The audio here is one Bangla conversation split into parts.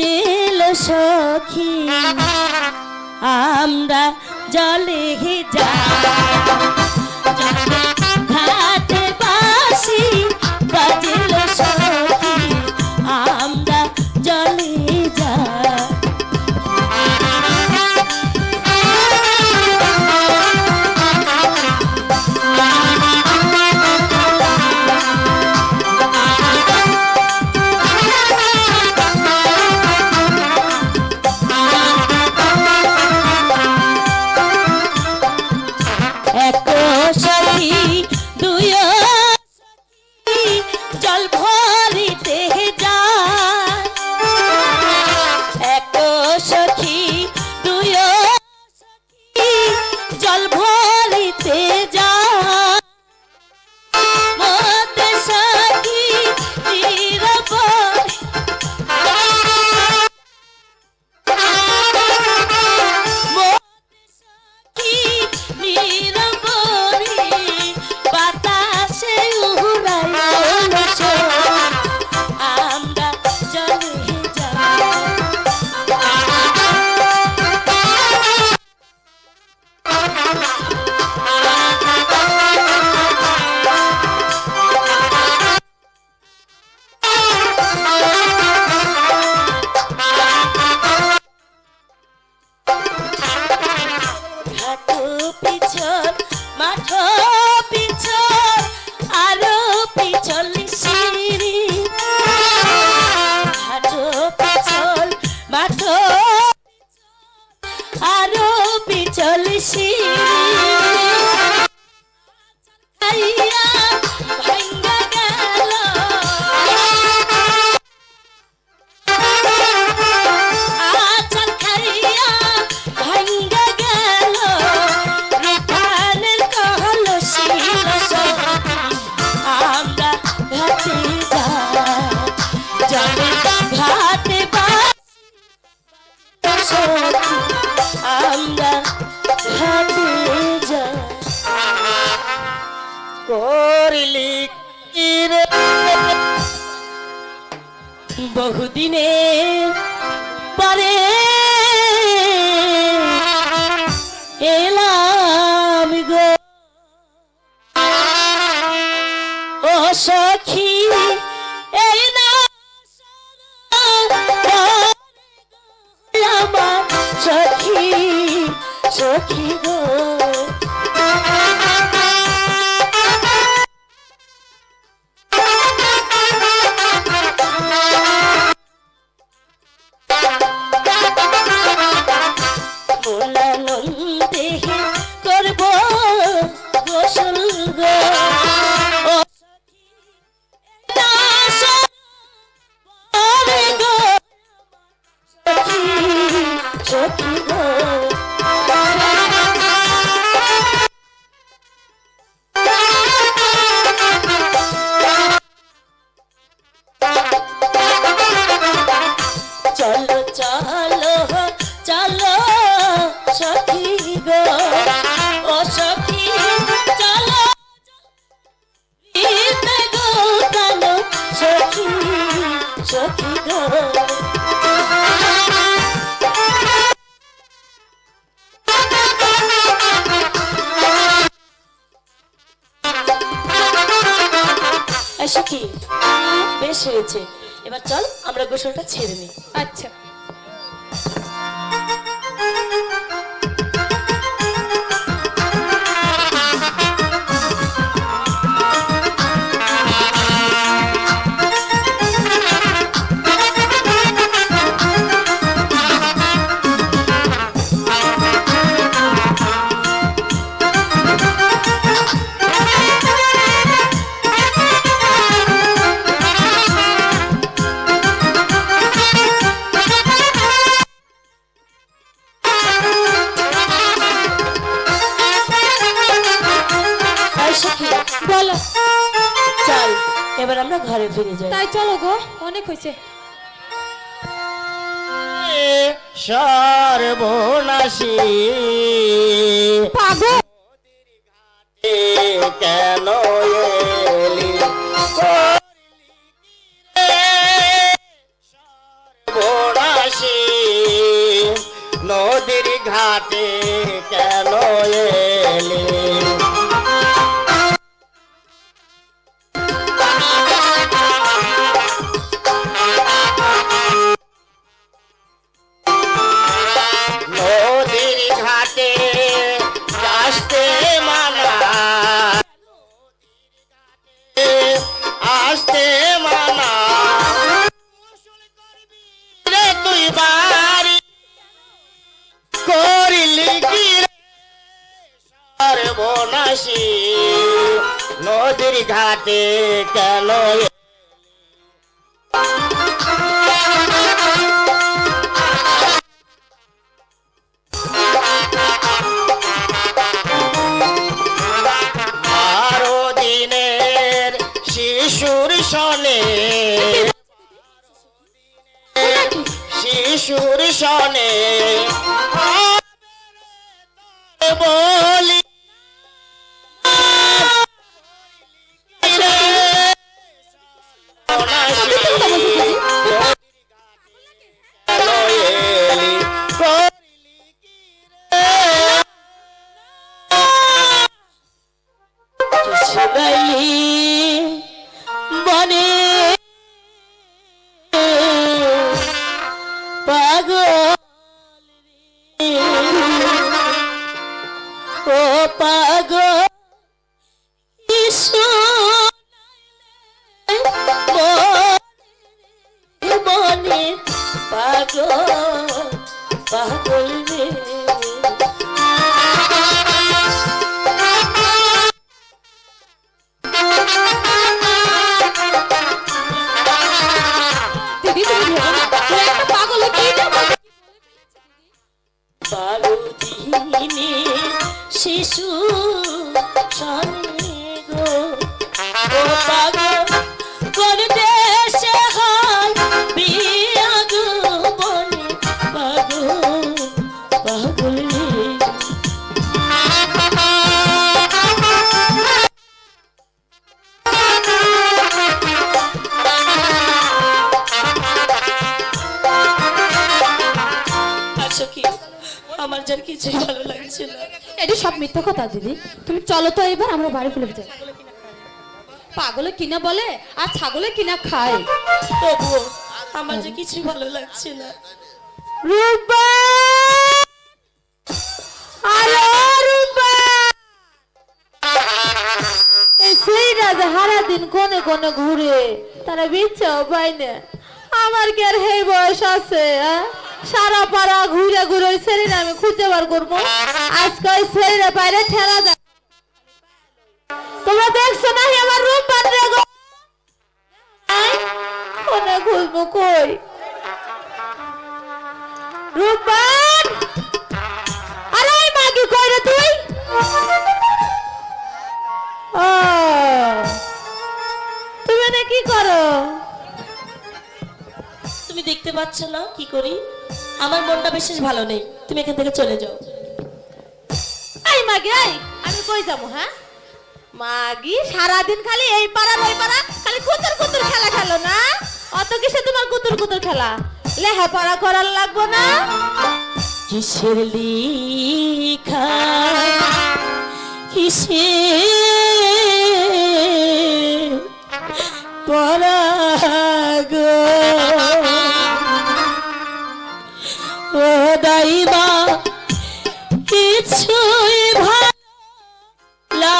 দিল সখী আমরা জলে যাই My Bacho. বহুদিনে পরে এলাম গো। ও সখী এই না সখী গো। মশলাটা ছেড়ে নিই পাগল। কেন সর্বনাশী নদীর ঘাটে কেন পাগল পাগল রে। শিশু সনে গো। পাগল সব মিথ্যা কথা দিদি তুমি চলো তো এবার, আমরা বাড়ি ফেলে যাই। পাগলে কিনা বলে, আর ছাগলে কিনা খায়। তবুও আমার যে কিছুই ভালো লাগছে না। রূপা! রূপা! এই সেই রাজা হারা দিন কোনে কোনে ঘুরে, তারা বিচ্ছাও পাই না। আমার কি আর হে বয়স আছে? সারা পাড়া ঘুরে ঘুরে ওই ছেলেরা আমি খুঁজে বার করব। আজকে ওই ছেলেরা বাইরে ঠেলা দেয়। তোমরা দেখছ না আমার রূপ পাত্রে গো? খুঁজবো কই? ও, তুমি না কি করো? তুমি দেখতে পাচ্ছ না কি করি? আমার মনটা বিশেষ ভালো নেই। তুমি এখান থেকে চলে যাও। এই মাগি এই আমি কই যাব হ্যাঁ? মাগি সারাদিন খালি এই পাড়া ওই পাড়া খালি কুতুর কুতুর খেলা খেলো না? অত কিসে তোমার কুতুর কুতুর খেলা? লেহা পড়া করার লাগবো না? কিসের লিখা? কিসে পরাগ দাইবা কিছুই ভালো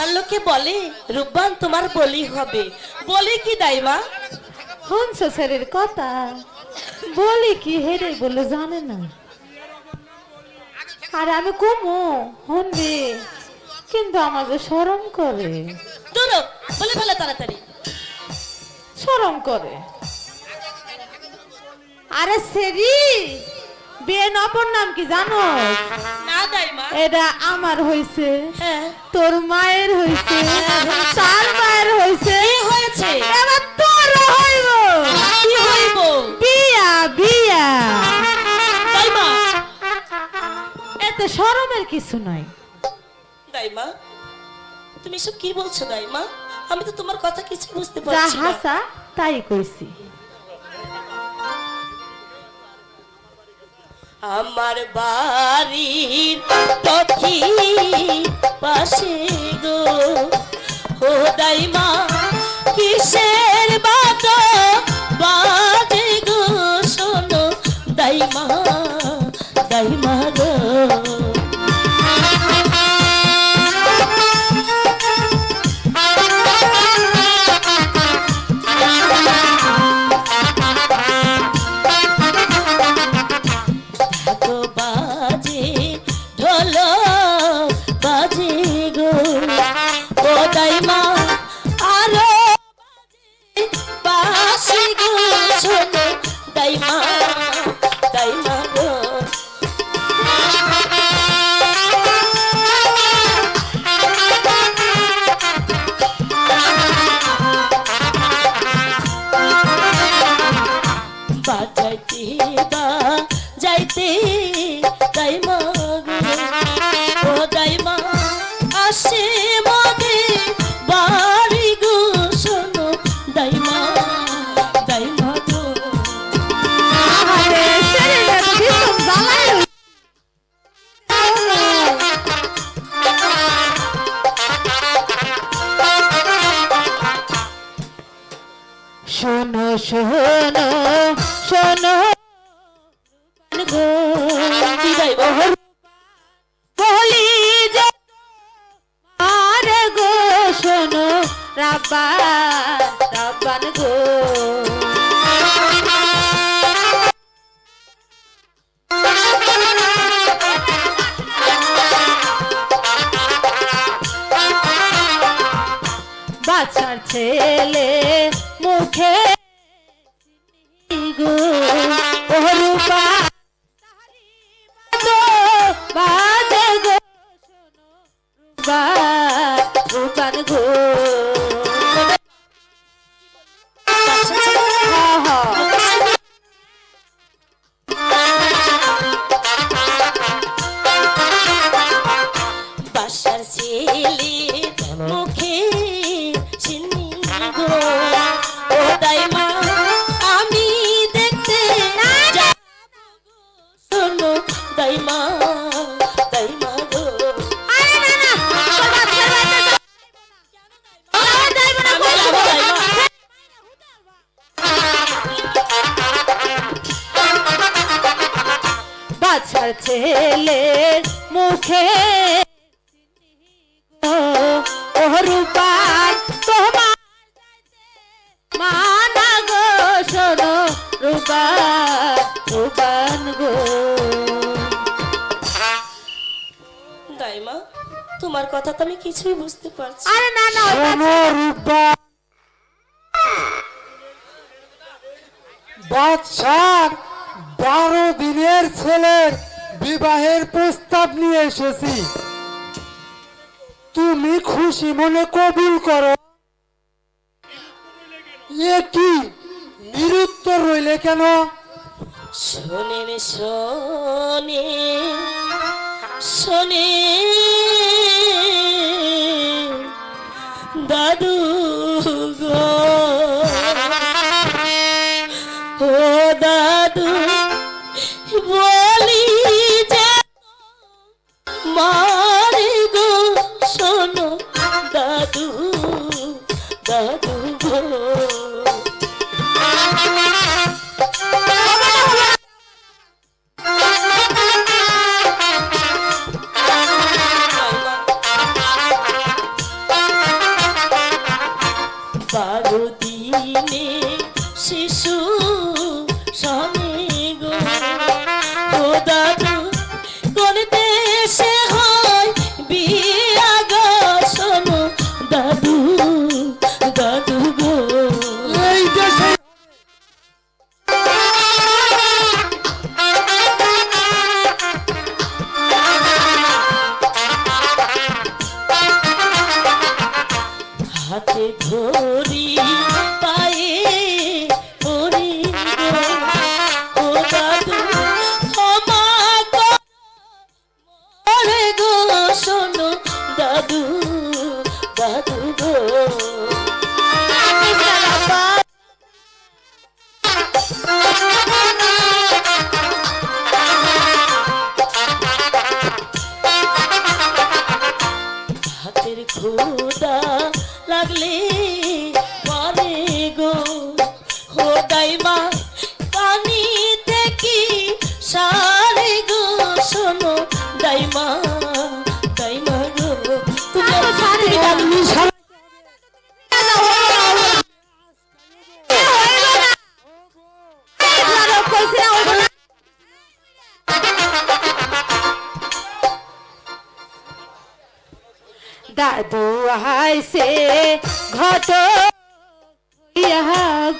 পাড়ার লোকে বলে রূপবান তোমার বলি হবে। বলি কি দাইমা? হংস স্যারের কথা। বলি কি হেরে বলে জানে না। আর আমি কমু শুনবি কিন্তু আমাকে সরম করে। দূর হ, বলে ফেলে তাড়াতাড়ি। সরম করে। আরে সেরি বিয়ে অপর নাম কি জানো? না এটা আমার হইছে। হ্যাঁ। তোর মায়ের হইছে। তার মায়ের হইছে। হয়েছে? এবার তোর হইব। কি হইব? বিয়া বিয়া। দাইমা। এতে শরমের কিছু নাই। দাইমা তুমি সব কি বলছো দাইমা? আমি তো তোমার কথা কিছু বুঝতে পারছি না। হাসা তাই কইছি। আমার বাড়ির পথি পাশে গো। হোদাই মা, কিসের বাত বাজে গো, শোনো। দাইমা দাইমা গো। দাইমা গো ছেলে দাইমা তোমার কথা তো আমি কিছুই বুঝতে পারছি না। আরে না না শোনো বারো দিনের ছেলের বিবাহের প্রস্তাব নিয়ে এসেছি। তুমি খুশি মনে কবুল করো। এ কি? নিরুত্তর রইলে কেন? শোনে শোনে শোনে। দাদু দাদু আহাইছে ঘট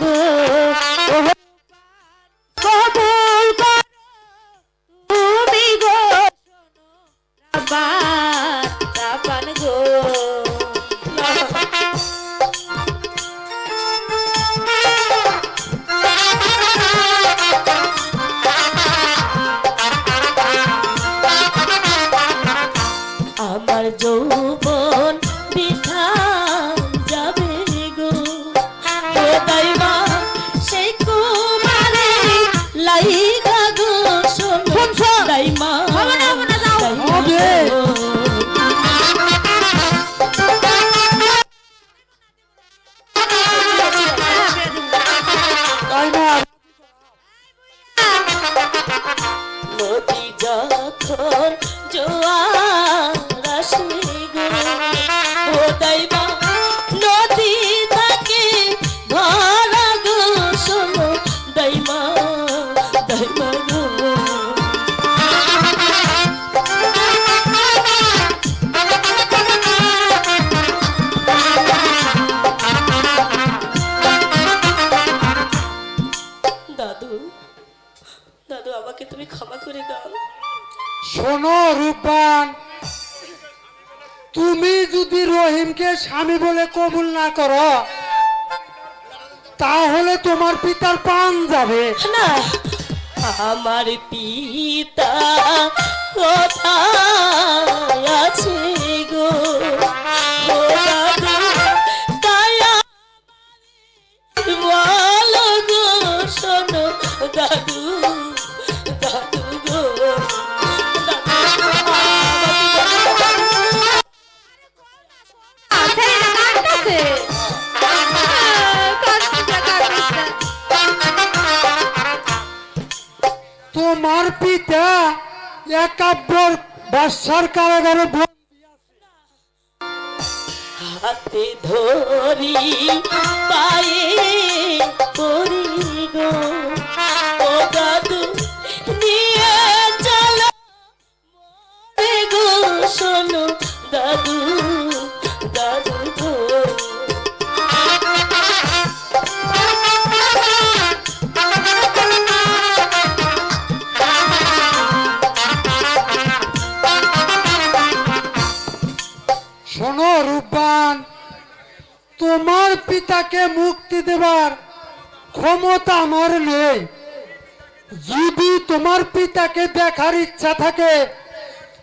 গো। কে স্বামী বলে কবুল না করো, তাহলে তোমার পিতার পান যাবে। না, আমার পিতা কথা আছে? একাব্বর বাসার কারাগারে হাতে ধরি পায়ে গো। ও দাদু নিয়ে চলো। গো শোনো দাদু। ক্ষমতা আমার নেই। যদি তোমার পিতাকে দেখার ইচ্ছা থাকে,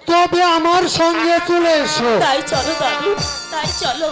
তবে আমার সঙ্গে চলে এসো। তাই চলো তাই চলো।